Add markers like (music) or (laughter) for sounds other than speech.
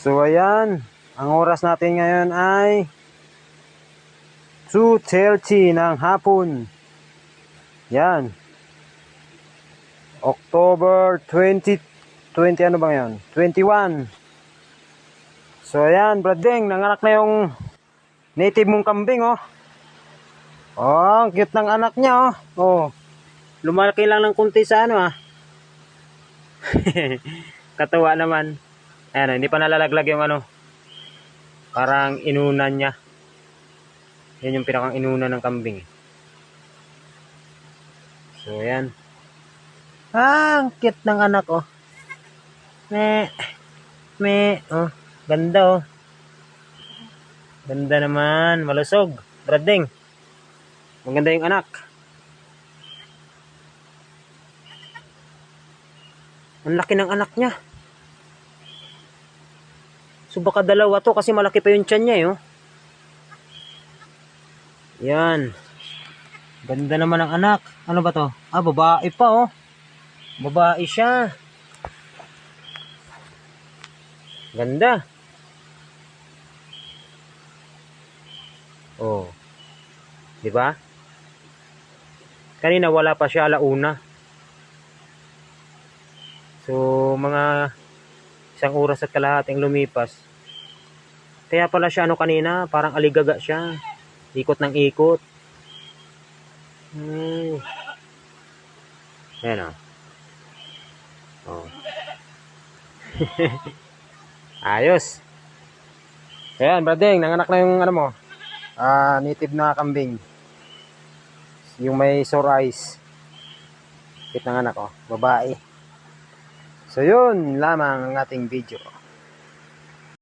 So ayan, ang oras natin ngayon ay 2.30 ng hapon. Yan. October 20, 20 ano ba ngayon? 21. So ayan, Brading, nanganak na yung native mong kambing, oh. Oh, ang cute ng anak niya, oh. Oh. Lumalaki lang ng kunti sa ano, ah. (laughs) Katawa naman. Ayan, hindi pa nalalaglag yung ano. Parang inunan niya. Yan yung pinakang inunan ng kambing. So, ayan. Ah, ang cute ng anak, oh. Me. Me. Oh, ganda, oh. Ganda naman. Malusog. Brading. Maganda yung anak. Ang laki ng anak niya. So baka dalawa to kasi malaki pa yung tiyan niya, eh, oh. Yan. Ganda naman ng anak. Ano ba to? Ah, babae pa, oh. Babae siya. Ganda. Oh. 'Di ba? Kanina wala pa siya alauna. So, mga isang oras at kalahating lumipas. Kaya pala siya ano kanina, parang aligaga siya. Ikot ng ikot. Hmm. Ayan o. Oh. (laughs) Ayos. Ayan, Brading, nanganak na yung ano mo. Ah, native na kambing. Yung may sore eyes. Kit ng anak ko, babae. So yun lamang ang ating video.